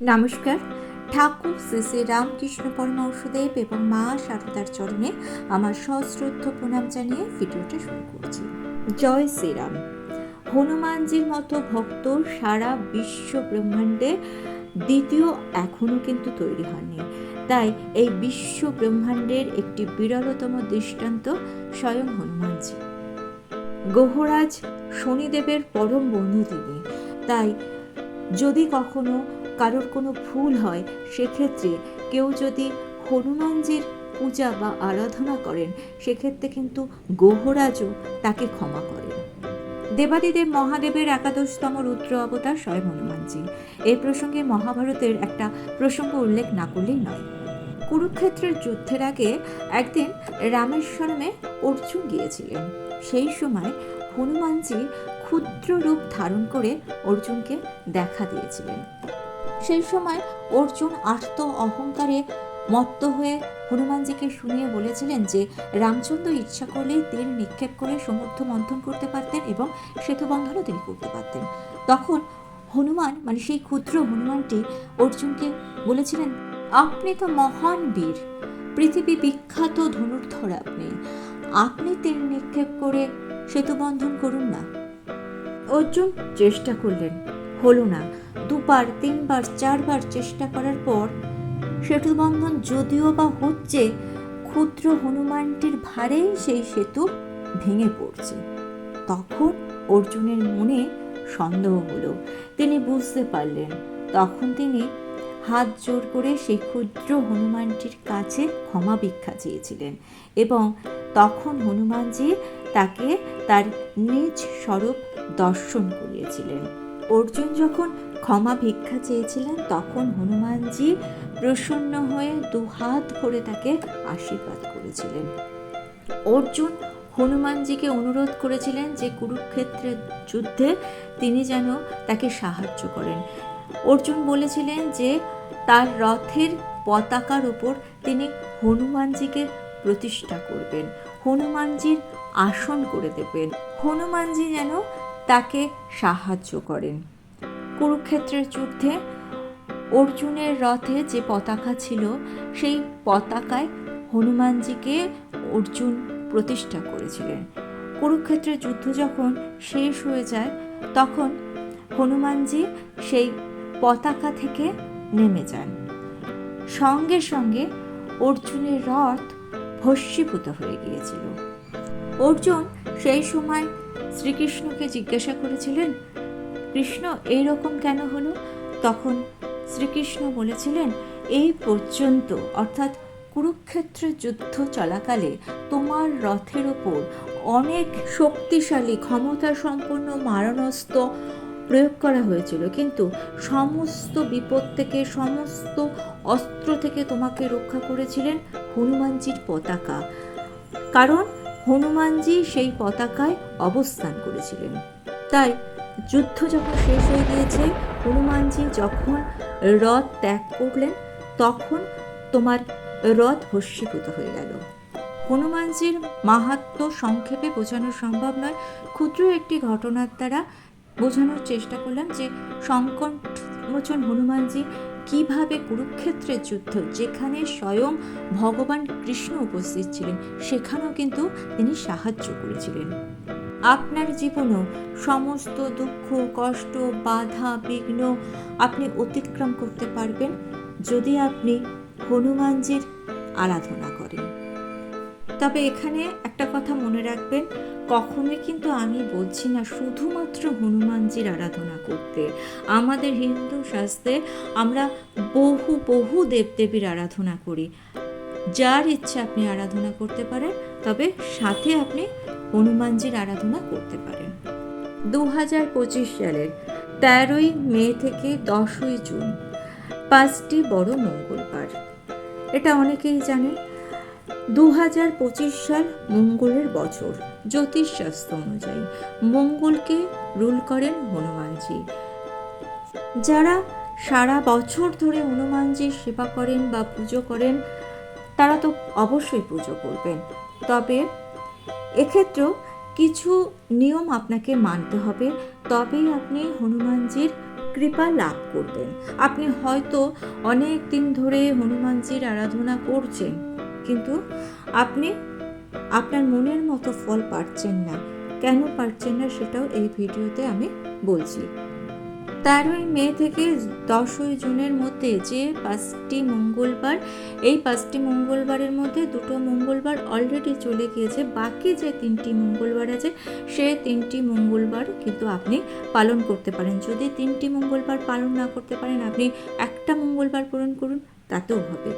নমস্কার। ঠাকুর শ্রী শ্রী রামকৃষ্ণ পরমহংসদেব এবং মা শারদার চরণে আমার সশ্রদ্ধ প্রণাম জানিয়ে ভিডিওটা শুরু করছি। জয় শ্রীরাম। হনুমানজির মতো ভক্ত সারা বিশ্ব ব্রহ্মাণ্ডে দ্বিতীয় এখনও কিন্তু তৈরি হয়নি তাই এই বিশ্ব ব্রহ্মাণ্ডের একটি বিরলতম দৃষ্টান্ত স্বয়ং হনুমানজি। গ্রহরাজ শনিদেবের পরম বন্ধু তিনি। তাই যদি কখনো কারোর কোনো ভুল হয়, সেক্ষেত্রে কেউ যদি হনুমানজির পূজা বা আরাধনা করেন, সেক্ষেত্রে কিন্তু গ্রহরাজও তাকে ক্ষমা করেন। দেবাদিদেব মহাদেবের একাদশতম রুদ্র অবতার স্বয়ং হনুমানজি। এই প্রসঙ্গে মহাভারতের একটা প্রসঙ্গ উল্লেখ না করলেই নয়। কুরুক্ষেত্রের যুদ্ধের আগে একদিন রামেশ্বরমে অর্জুন গিয়েছিলেন। সেই সময় হনুমানজি ক্ষুদ্র রূপ ধারণ করে অর্জুনকে দেখা দিয়েছিলেন। সেই সময় অর্জুন আর্ত অহংকারে মত্ত হয়ে হনুমানজিকে শুনিয়ে বলেছিলেন যে, রামচন্দ্র ইচ্ছা করলেই তীর নিক্ষেপ করে সমুদ্র মন্থন করতে পারতেন এবং সেতু বন্ধনও তিনি করতে পারতেন। তখন হনুমান মানে সেই ক্ষুদ্র হনুমানটি অর্জুনকে বলেছিলেন, আপনি তো মহান বীর, পৃথিবী বিখ্যাত ধনুর্ধর আপনি। আপনি তীর নিক্ষেপ করে সেতু বন্ধন করুন না। অর্জুন চেষ্টা করলেন হলো না। দুবার, তিনবার, চারবার চেষ্টা করার পর সেতু বন্ধন যদিও বা হচ্ছে, ক্ষুদ্র হনুমানটির ভারেই সেই সেতু ভেঙে পড়ছে। তখন অর্জুনের মনে সন্দেহ হলো। তিনি বুঝতে পারলেন, তখন তিনি হাত জোর করে সেই ক্ষুদ্র হনুমানটির কাছে ক্ষমা ভিক্ষা চেয়েছিলেন এবং তখন হনুমানজি তাকে তার নিজ স্বরূপ দর্শন করিয়েছিলেন। অর্জুন যখন ক্ষমা ভিক্ষা চেয়েছিলেন, তখন হনুমানজি প্রসন্ন হয়ে দুহাত ভরে তাকে আশীর্বাদ করেছিলেন। অর্জুন হনুমানজিকে অনুরোধ করেছিলেন যে কুরুক্ষেত্রের যুদ্ধে তিনি যেন তাকে সাহায্য করেন। অর্জুন বলেছিলেন যে তার রথের পতাকার উপর তিনি হনুমানজিকে প্রতিষ্ঠা করবেন, হনুমানজির আসন করে দেবেন। হনুমানজি যেন তাকে সাহায্য করেন। কুরুক্ষেত্রের যুদ্ধে অর্জুনের রথে যে পতাকা ছিল, সেই পতাকায় হনুমানজিকে অর্জুন প্রতিষ্ঠা করেছিলেন। কুরুক্ষেত্রের যুদ্ধ যখন শেষ হয়ে যায়, তখন হনুমানজি সেই পতাকা থেকে নেমে যান। সঙ্গে সঙ্গে অর্জুনের রথ ভস্মীভূত হয়ে গিয়েছিল। অর্জুন সেই সময় শ্রীকৃষ্ণকে জিজ্ঞাসা করেছিলেন, কৃষ্ণ, এইরকম কেন হলো? তখন শ্রীকৃষ্ণ বলেছিলেন, এই পর্যন্ত, অর্থাৎ কুরুক্ষেত্রের যুদ্ধ চলাকালে তোমার রথের ওপর অনেক শক্তিশালী ক্ষমতা সম্পন্ন মারণাস্ত্র প্রয়োগ করা হয়েছিল। কিন্তু সমস্ত বিপদ থেকে, সমস্ত অস্ত্র থেকে তোমাকে রক্ষা করেছিলেন হনুমানজির পতাকা। কারণ হনুমানজি সেই পতাকায় অবস্থান করেছিলেন। তাই যুদ্ধ যখন শেষ হয়ে গিয়েছে, হনুমানজি যখন রথ ত্যাগ করলেন, তখন তোমার রথ ভস্মীভূত হয়ে গেল। হনুমানজির মাহাত্ম সংক্ষেপে বোঝানো সম্ভব নয়। ক্ষুদ্র একটি ঘটনার দ্বারা বোঝানোর চেষ্টা করলাম যে সংকটমোচন হনুমানজি কীভাবে কুরুক্ষেত্রের যুদ্ধ, যেখানে স্বয়ং ভগবান কৃষ্ণ উপস্থিত ছিলেন, সেখানেও কিন্তু তিনি সাহায্য করেছিলেন। আপনার জীবনেও সমস্ত দুঃখ, কষ্ট, বাধা, বিঘ্ন আপনি অতিক্রম করতে পারবেন যদি আপনি হনুমানজির আরাধনা করেন। তবে এখানে একটা কথা মনে রাখবেন কখনোই কিন্তু আমি বলছি না শুধুমাত্র হনুমানজির আরাধনা করতে। আমাদের হিন্দু শাস্ত্রে আমরা বহু বহু দেবদেবীর আরাধনা করি। যার ইচ্ছা আপনি আরাধনা করতে পারেন, তবে সাথে আপনি হনুমানজির আরাধনা করতে পারেন। দু হাজার পঁচিশ সালের তেরোই মে থেকে দশই জুন, পাঁচটি বড় মঙ্গলবার। এটা অনেকেই জানেন দু হাজার পঁচিশ সাল মঙ্গলের বছর, জ্যোতিষশাস্ত্র অনুযায়ী। মঙ্গলকে রুল করেন হনুমানজি। যারা সারা বছর ধরে হনুমানজির সেবা করেন বা পুজো করেন, তারা তো অবশ্যই পুজো করবেন। তবে এক্ষেত্রেও কিছু নিয়ম আপনাকে মানতে হবে। তবেই আপনি হনুমানজির কৃপা লাভ করবেন। আপনি হয়তো অনেক দিন ধরে হনুমানজির আরাধনা করছেন। কিন্তু আপনি আপনার মনের মতো ফল পাচ্ছেন না। কেন পাচ্ছেন না সেটাও এই ভিডিওতে আমি বলছি। তেরোই মে থেকে দশই জুনের মধ্যে যে পাঁচটি মঙ্গলবার, এই পাঁচটি মঙ্গলবারের মধ্যে দুটো মঙ্গলবার অলরেডি চলে গিয়েছে। বাকি যে তিনটি মঙ্গলবার আছে সে তিনটি মঙ্গলবার কিন্তু আপনি পালন করতে পারেন। যদি তিনটি মঙ্গলবার পালন না করতে পারেন, আপনি একটা মঙ্গলবার পূরণ করুন, তাতেও হবে।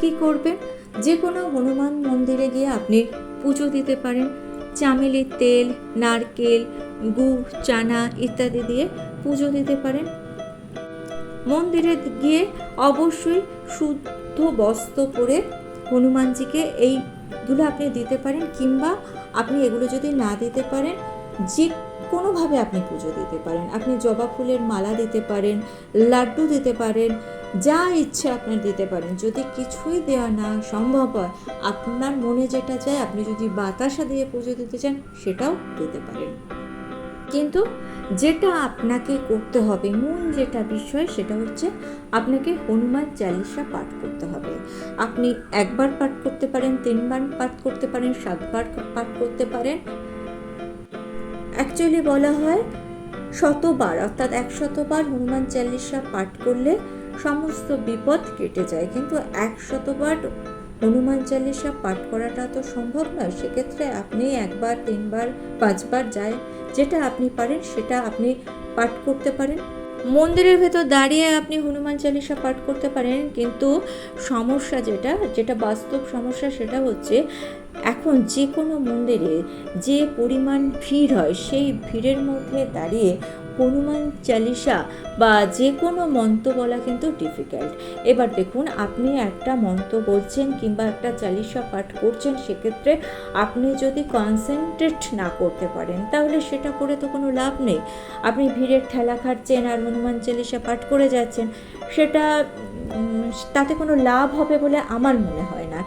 কি করবেন? যে কোনো হনুমান মন্দিরে গিয়ে আপনি পুজো দিতে পারেন। চামেলির তেল, নারকেল, গুড়, চানা ইত্যাদি দিয়ে পুজো দিতে পারেন। মন্দিরে গিয়ে অবশ্যই শুদ্ধ বস্ত্র পরে হনুমানজিকে এইগুলো আপনি দিতে পারেন কিংবা আপনি এগুলো যদি না দিতে পারেন, যে কোনোভাবে আপনি পুজো দিতে পারেন, আপনি জবা ফুলের মালা দিতে পারেন, লাড্ডু দিতে পারেন, যা ইচ্ছে আপনার দিতে পারেন। যদি কিছুই দেওয়া না সম্ভব হয়, আপনার মনে যেটা চায় আপনি যদি বাতাসা দিয়ে পুজো দিতে চান, সেটাও দিতে পারেন। কিন্তু যেটা আপনাকে করতে হবে, মূল যেটা বিষয়, সেটা হচ্ছে আপনাকে হনুমান চালিসা পাঠ করতে হবে। আপনি একবার পাঠ করতে পারেন, তিনবার পাঠ করতে পারেন, সাতবার পাঠ করতে পারেন অ্যাকচুয়ালি বলা হয় শতবার, অর্থাৎ একশতবার হনুমান চালিসা পাঠ করলে সমস্ত বিপদ কেটে যায়। কিন্তু একশতবার হনুমান চালিসা পাঠ করাটা তো সম্ভব নয়। সেক্ষেত্রে আপনি একবার, তিনবার, পাঁচবার যায় যেটা আপনি পারেন, সেটা আপনি পাঠ করতে পারেন। মন্দিরের ভেতর দাঁড়িয়ে আপনি হনুমান চালিসা পাঠ করতে পারেন, কিন্তু সমস্যা যেটা যেটা বাস্তব সমস্যা সেটা হচ্ছে এখন যে কোনো মন্দিরে যে পরিমাণ ভিড় হয়, সেই ভিড়ের মধ্যে দাঁড়িয়ে হনুমান চালিসা বা যে কোনো মন্ত্র বলা কিন্তু ডিফিকাল্ট এবার দেখুন, আপনি একটা মন্ত্র বলছেন কিংবা একটা চালিসা পাঠ করছেন, সেক্ষেত্রে আপনি যদি কনসেন্ট্রেট না করতে পারেন, তাহলে সেটা করে তো কোনো লাভ নেই। আপনি ভিড়ের ঠেলা খাচ্ছেন আর হনুমান চালিসা পাঠ করে যাচ্ছেন, সেটা তাতে কোনো লাভ হবে বলে আমার মনে হয় না।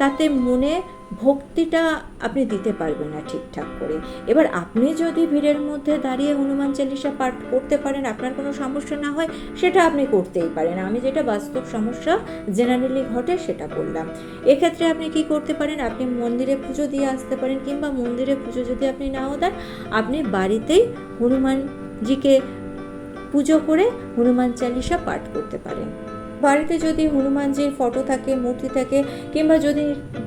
তাতে মনে ভক্তিটা আপনি দিতে পারবেন না ঠিকঠাক করে। এবার আপনি যদি ভিড়ের মধ্যে দাঁড়িয়ে হনুমান চালিসা পাঠ করতে পারেন, আপনার কোনো সমস্যা না হয়, সেটা আপনি করতেই পারেন। আমি যেটা বাস্তব সমস্যা জেনারেলি ঘটে সেটা করলাম। এক্ষেত্রে আপনি কি করতে পারেন, আপনি মন্দিরে পুজো দিয়ে আসতে পারেন কিংবা মন্দিরে পুজো যদি আপনি নাও দেন, আপনি বাড়িতেই হনুমানজিকে পুজো করে হনুমান চালিসা পাঠ করতে পারেন। বাড়িতে যদি হনুমানজির ফটো থাকে, মূর্তি থাকে, কিংবা যদি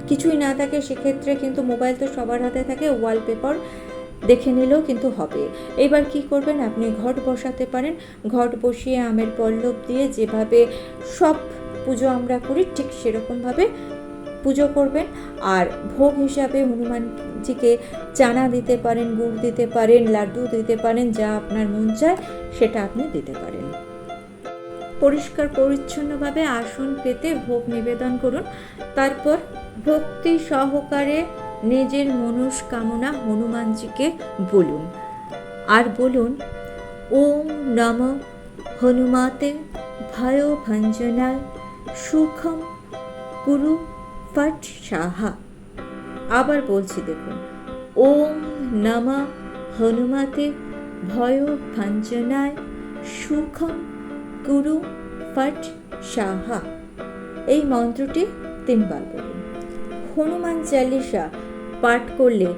কিছুই না থাকে, সেক্ষেত্রে কিন্তু মোবাইল তো সবার হাতে থাকে ওয়ালপেপার দেখে নিলেও কিন্তু হবে। এবার কি করবেন? আপনি ঘট বসাতে পারেন। ঘট বসিয়ে আমের পল্লব দিয়ে যেভাবে সব পুজো আমরা করি, ঠিক সেরকমভাবে পুজো করবেন। আর ভোগ হিসাবে হনুমানজিকে চানা দিতে পারেন, গুড় দিতে পারেন, লাড্ডু দিতে পারেন, যা আপনার মন চায়, সেটা আপনি দিতে পারেন। পরিষ্কার, পরিচ্ছন্নভাবে আসন পেতে ভোগ নিবেদন করুন। তারপর ভক্তি সহকারে নিজের মনস্কামনা হনুমানজিকে বলুন। আর বলুন, ওম নম হনুমাতে ভয় ভঞ্জনায় সুখম গুরু ফট সাহা। আবার বলছি, দেখুন, ওম নম হনুমাতে ভয় ভঞ্জনায় সুখম গুরু ফট সাহা। এই মন্ত্রটি তিনবার বলুন হনুমান চালিসা পাঠ করলে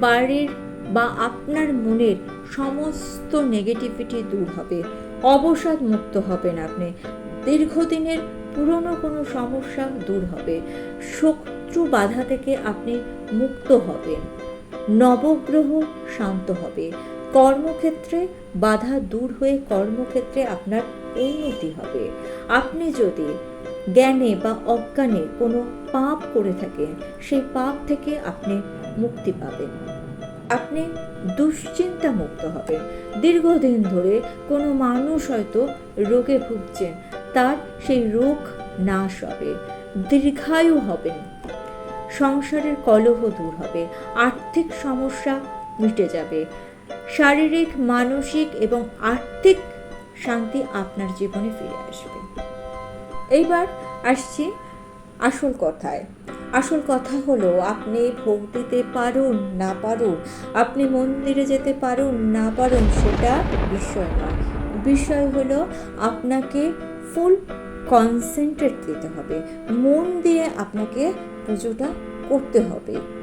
বাড়ির বা আপনার মনের সমস্ত নেগেটিভিটি দূর হবে অবসাদ মুক্ত হবেন আপনি। দীর্ঘদিনের পুরনো কোনো সমস্যা দূর হবে। শত্রু বাধা থেকে আপনি মুক্ত হবেন। নবগ্রহ শান্ত হবে। কর্মক্ষেত্রে বাধা দূর হয়ে কর্মক্ষেত্রে আপনার উন্নতি হবে। আপনি যদি জ্ঞানে বা অজ্ঞানে কোনো পাপ করে থাকেন, সেই পাপ থেকে আপনি মুক্তি পাবেন। আপনি দুশ্চিন্তা মুক্ত হবেন। দীর্ঘদিন ধরে কোনো মানুষ হয়তো রোগে ভুগছেন, তার সেই রোগ নাশ হবে, দীর্ঘায়ু হবেন, সংসারের কলহ দূর হবে, আর্থিক সমস্যা মিটে যাবে শারীরিক, মানসিক এবং আর্থিক শান্তি আপনার জীবনে ফিরে আসবে। এইবার আসছি আসল কথায়। আসল কথা হলো, আপনি ভোগ দিতে পারুন, না পারুন, আপনি মন্দিরে যেতে পারুন, না পারুন, সেটা বিষয় নয়। বিষয় হলো, আপনাকে ফুল কনসেন্ট্রেট দিতে হবে। মন দিয়ে আপনাকে পুজোটা করতে হবে।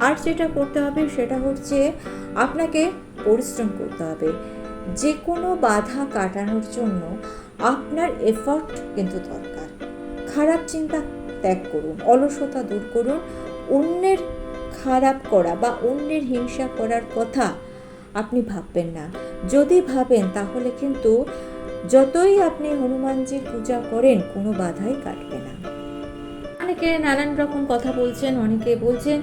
আর যেটা করতে হবে সেটা হচ্ছে আপনাকে পরিশ্রম করতে হবে। যে কোনো বাধা কাটানোর জন্য আপনার এফর্ট কিন্তু দরকার। খারাপ চিন্তা ত্যাগ করুন, অলসতা দূর করুন, অন্যের খারাপ করা বা অন্যের হিংসা করার কথা আপনি ভাববেন না। যদি ভাবেন তাহলে কিন্তু যতই আপনি হনুমানজির পূজা করেন কোনো বাধাই কাটবে না। অনেকে নানান রকম কথা বলছেন, অনেকে বলছেন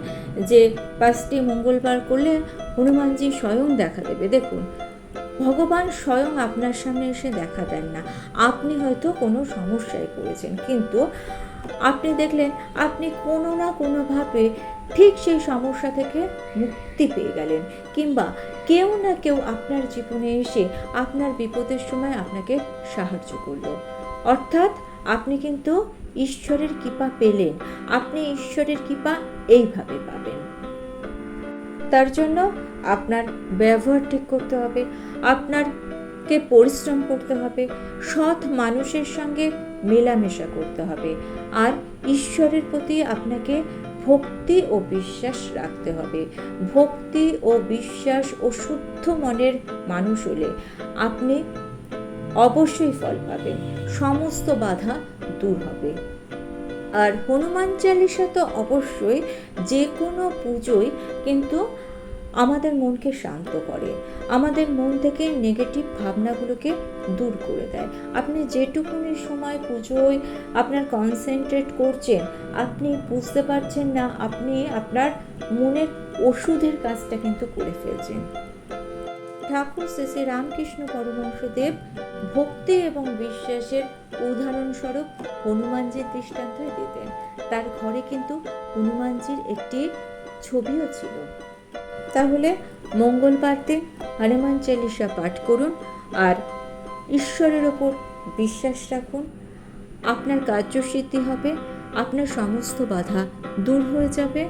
যে পাঁচটি মঙ্গলবার করলে হনুমানজি স্বয়ং দেখা দেবে। দেখুন, ভগবান স্বয়ং আপনার সামনে এসে দেখা দেন না। আপনি হয়তো কোনো সমস্যায় পড়েছেন, কিন্তু আপনি দেখলেন আপনি কোনো না কোনোভাবে ঠিক সেই সমস্যা থেকে মুক্তি পেয়ে গেলেন, কিংবা কেউ না কেউ আপনার জীবনে এসে আপনার বিপদের সময় আপনাকে সাহায্য করল। অর্থাৎ আপনি কিন্তু ঈশ্বরের কৃপা পেলেন আপনি ঈশ্বরের কৃপা এইভাবে পাবেন। তার জন্য আপনার ব্যবহার ঠিক করতে হবে, আপনারকে পরিশ্রম করতে হবে, সৎ মানুষের সঙ্গে মেলামেশা করতে হবে, আর ঈশ্বরের প্রতি আপনাকে ভক্তি ও বিশ্বাস রাখতে হবে। ভক্তি ও বিশ্বাস ও শুদ্ধ মনের মানুষ হলে আপনি অবশ্যই ফল পাবেন। সমস্ত বাধা দূর হবে। আর হনুমান চালিসা তো অবশ্যই যে কোনো পুজোই কিন্তু আমাদের মনকে শান্ত করে, আমাদের মন থেকে নেগেটিভ ভাবনাগুলোকে দূর করে দেয়। আপনি যেটুকুনি সময় পুজোয় আপনার কনসেন্ট্রেট করছেন, আপনি বুঝতে পারছেন না, আপনি আপনার মনের ওষুধের কাজটা কিন্তু করে ফেলছেন। ঠাকুর শ্রী শ্রী রামকৃষ্ণ পরমহংসদেব ভক্তি এবং বিশ্বাসের উদাহরণস্বরূপ হনুমানজির দৃষ্টান্তই দিতেন। তার ঘরে কিন্তু হনুমানজির একটি ছবিও ছিল। তাহলে মঙ্গলবার দিন হনুমান চালিসা পাঠ করুন আর ঈশ্বরের ওপর বিশ্বাস রাখুন। আপনার কার্যসিদ্ধি হবে, আপনার সমস্ত বাধা দূর হয়ে যাবে।